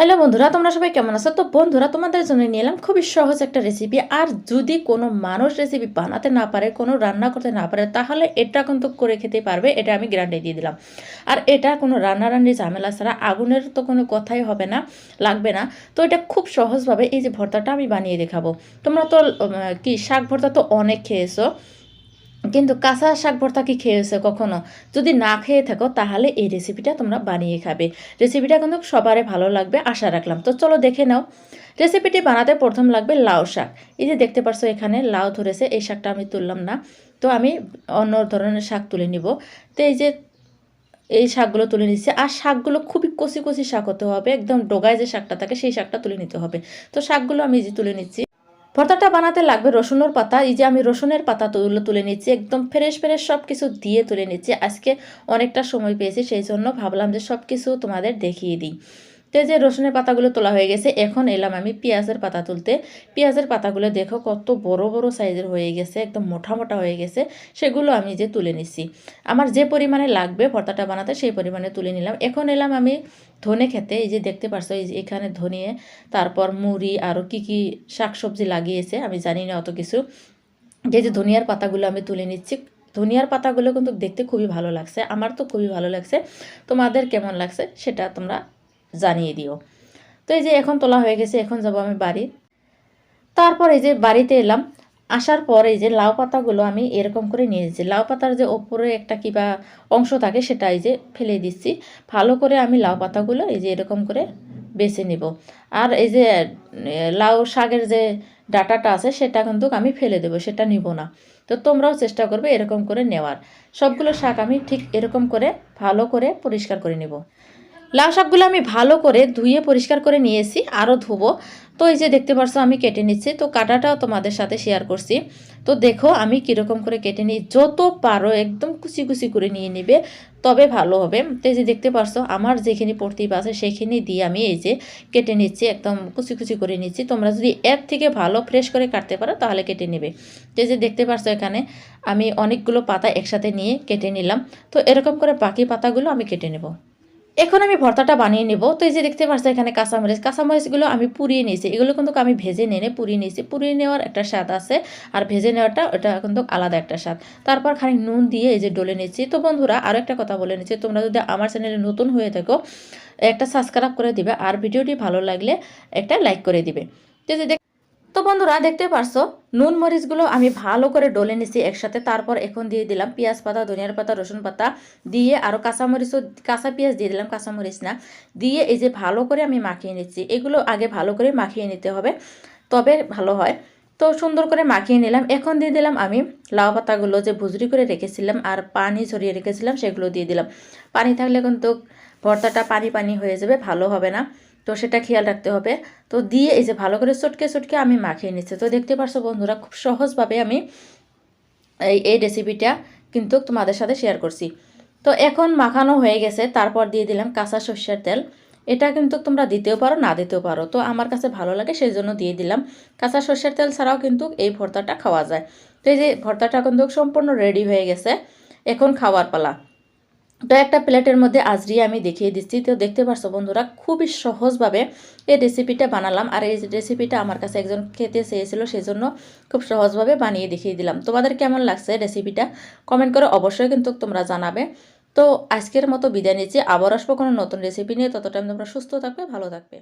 Hello বন্ধুরা, তোমরা সবাই কেমন আছো? তো বন্ধুরা, তোমাদের জন্য নিয়ে এলাম খুবই সহজ একটা রেসিপি আর যদি কোনো মানুষ রেসিপি বানাতে না পারে, কোনো রান্না করতে না পারে, তাহলে এটা কিন্তু করে খেতে পারবে। এটা আমি গ্যারান্টি দিয়ে দিলাম। আর এটা কোনো রান্নারান্নি ঝামেলা ছাড়া আগুনের তো কোনো কথাই হবে না, লাগবে না। তো এটা খুব সহজভাবে এই যে ভর্তাটা আমি বানিয়ে দেখাবো। তোমরা তো কি, শাক ভর্তা তো অনেক খেয়েছো। কিন্তু কাঁচা শাক ভর্তা কি খেয়েছে কখনো? যদি না খেয়ে থাকো, তাহলে এই রেসিপিটা তোমরা বানিয়ে খাবে। রেসিপিটা কিন্তু সবারই ভালো লাগবে, আশা রাখলাম। তো চলো দেখে নাও। রেসিপিটি বানাতে প্রথম লাগবে লাউ শাক। এই যে দেখতে পারছ এখানে লাউ ধরেছে, এই শাকটা আমি তুললাম না। তো আমি অন্য ধরনের শাক তুলে নিব। তো এই যে, এই শাকগুলো তুলে নিচ্ছে। আর শাকগুলো খুবই কচি কচি শাক হতে হবে, একদম ডোগায় যে শাকটা থাকে, সেই শাকটা তুলে নিতে হবে। তো শাকগুলো আমি যে তুলে নিচ্ছি ভর্তাটা বানাতে লাগবে রসুনের পাতা। এই যে আমি রসুনের পাতা তুলে তুলে নিচ্ছি, একদম ফ্রেশ ফ্রেশ সব কিছু দিয়ে তুলে নিচ্ছি। আজকে অনেকটা সময় পেয়েছি, সেই জন্য ভাবলাম যে সব কিছু তোমাদের দেখিয়ে দিই। তো যে রসুনের পাতাগুলো তোলা হয়ে গেছে। এখন এলাম আমি পেঁয়াজের পাতা তুলতে। পেঁয়াজের পাতাগুলো দেখো কত বড় বড় সাইজের হয়ে গেছে, একদম মোটা মোটা হয়ে গেছে। সেগুলো আমি যে তুলে নিচ্ছি আমার যে পরিমাণে লাগবে ভর্তাটা বানাতে সেই পরিমাণে তুলে নিলাম। এখন এলাম আমি ধনে খেতে। এই যে দেখতে পারছ, এই যে এখানে ধনিয়ে, তারপর মুড়ি আরও কি কি শাকসবজি লাগিয়েছে, আমি জানি না অত কিছু। যে যে ধনিয়ার পাতাগুলো আমি তুলে নিচ্ছি, ধনিয়ার পাতাগুলো কিন্তু দেখতে খুবই ভালো লাগছে। আমার তো খুবই ভালো লাগছে। তোমাদের কেমন লাগছে সেটা তোমরা জানিয়ে দিও। তো এই যে এখন তোলা হয়ে গেছে, এখন যাব আমি বাড়ি। তারপর এই যে বাড়িতে এলাম, আসার পর এই যে লাউ পাতাগুলো আমি এরকম করে নিয়ে এসেছি। লাউ পাতার যে ওপরে একটা কিবা অংশ থাকে, সেটা এই যে ফেলে দিচ্ছি। ভালো করে আমি লাউ পাতাগুলো এই যে এরকম করে বেছে নিব। আর এই যে লাউ শাকের যে ডাটাটা আছে, সেটা কিন্তু আমি ফেলে দেবো, সেটা নিব না। তো তোমরাও চেষ্টা করবে এরকম করে নেওয়ার। সবগুলো শাক আমি ঠিক এরকম করে ভালো করে পরিষ্কার করে নেব। লাউ শাকগুলো আমি ভালো করে ধুয়ে পরিষ্কার করে নিয়েছি আরও ধুবো। তো এই যে দেখতে পারছ, আমি কেটে নিচ্ছি। তো কাটাটাও তোমাদের সাথে শেয়ার করছি। তো দেখো, আমি কীরকম করে কেটে নিই, যত পারো একদম কুচি কুচি করে নিয়ে নিবে, তবে ভালো হবে। তো এই যে দেখতে পারছ, আমার যেখানে পড়তেই আছে, সেখানে দিয়ে আমি এই যে কেটে নিচ্ছি, একদম কুচি কুচি করে নিচ্ছি। তোমরা যদি এর থেকে ভালো ফ্রেশ করে কাটতে পারো, তাহলে কেটে নেবে। তো এই যে দেখতে পারছ এখানে, আমি অনেকগুলো পাতা একসাথে নিয়ে কেটে নিলাম। তো এরকম করে বাকি পাতাগুলো আমি কেটে নেব। এখন আমি ভর্তাটা বানিয়ে নেব। তো এই যে দেখতে পাচ্ছ এখানে কাঁচামরিচ। কাঁচামরিচগুলো আমি পুড়িয়ে নিয়েছি। এগুলো কিন্তু আমি ভেজে নিয়ে পুড়িয়ে নিয়েছি। পুড়িয়ে নেওয়ার একটা স্বাদ আছে। আর ভেজে নেওয়াটা, ওটা কিন্তু আলাদা একটা স্বাদ। তারপর খানিক নুন দিয়ে এই যে ডলে নিচ্ছি তো বন্ধুরা আরও একটা কথা বলে নিচ্ছি। তোমরা যদি আমার চ্যানেলে নতুন হয়ে থাকো, একটা সাবস্ক্রাইব করে দিবে। আর ভিডিওটি ভালো লাগলে একটা লাইক করে দিবে। তো যে তো বন্ধুরা দেখতে পারছ, নুন মরিচগুলো আমি ভালো করে ডলে নিছি একসাথে, তারপর এখন দিয়ে দিলাম পেঁয়াজ পাতা, ধনিয়ার পাতা, রসুন পাতা, দিয়ে আরও কাঁচামরিচও কাঁচা পেঁয়াজ দিয়ে দিলাম কাঁচামরিচ না, দিয়ে এই যে ভালো করে আমি মাখিয়ে নিচ্ছি, এগুলো আগে ভালো করে মাখিয়ে নিতে হবে, তবে ভালো হয়। তো সুন্দর করে মাখিয়ে নিলাম, এখন দিয়ে দিলাম আমি লাউ পাতাগুলো যে ভুজরি করে রেখেছিলাম আর পানি ছড়িয়ে রেখেছিলাম সেগুলো দিয়ে দিলাম। পানি থাকলে কিন্তু ভর্তাটা পানি পানি হয়ে যাবে, ভালো হবে না। তো সেটা খেয়াল রাখতে হবে। তো দিয়ে এই যে ভালো করে চটকে চটকে আমি মাখিয়ে নিচ্ছি। তো দেখতে পারছ বন্ধুরা, খুব সহজভাবে আমি এই এই রেসিপিটা কিন্তু তোমাদের সাথে শেয়ার করছি। তো এখন মাখানো হয়ে গেছে, তারপর দিয়ে দিলাম কাঁচা সর্ষের তেল। এটা কিন্তু তোমরা দিতেও পারো, না দিতেও পারো। তো আমার কাছে ভালো লাগে, সেই জন্য দিয়ে দিলাম। কাঁচা সর্ষের তেল ছাড়াও কিন্তু এই ভর্তাটা খাওয়া যায়। তো এই যে ভর্তাটা কিন্তু সম্পূর্ণ রেডি হয়ে গেছে। এখন খাওয়ার পালা। তো একটা প্লেটের মধ্যে আজরিয়ে আমি দেখিয়ে দিচ্ছি। তো দেখতে পারছ বন্ধুরা, খুবই সহজভাবে এই রেসিপিটা বানালাম। আর এই রেসিপিটা আমার কাছে একজন খেতে চেয়েছিল সেই জন্য খুব সহজভাবে বানিয়ে দেখিয়ে দিলাম। তোমাদের কেমন লাগছে রেসিপিটা কমেন্ট করে অবশ্যই কিন্তু তোমরা জানাবে। তো আজকের মতো বিদায় নিচ্ছি। আবার আসব কোনো নতুন রেসিপি নিয়ে। ততটাই তোমরা সুস্থ থাকবে, ভালো থাকবে।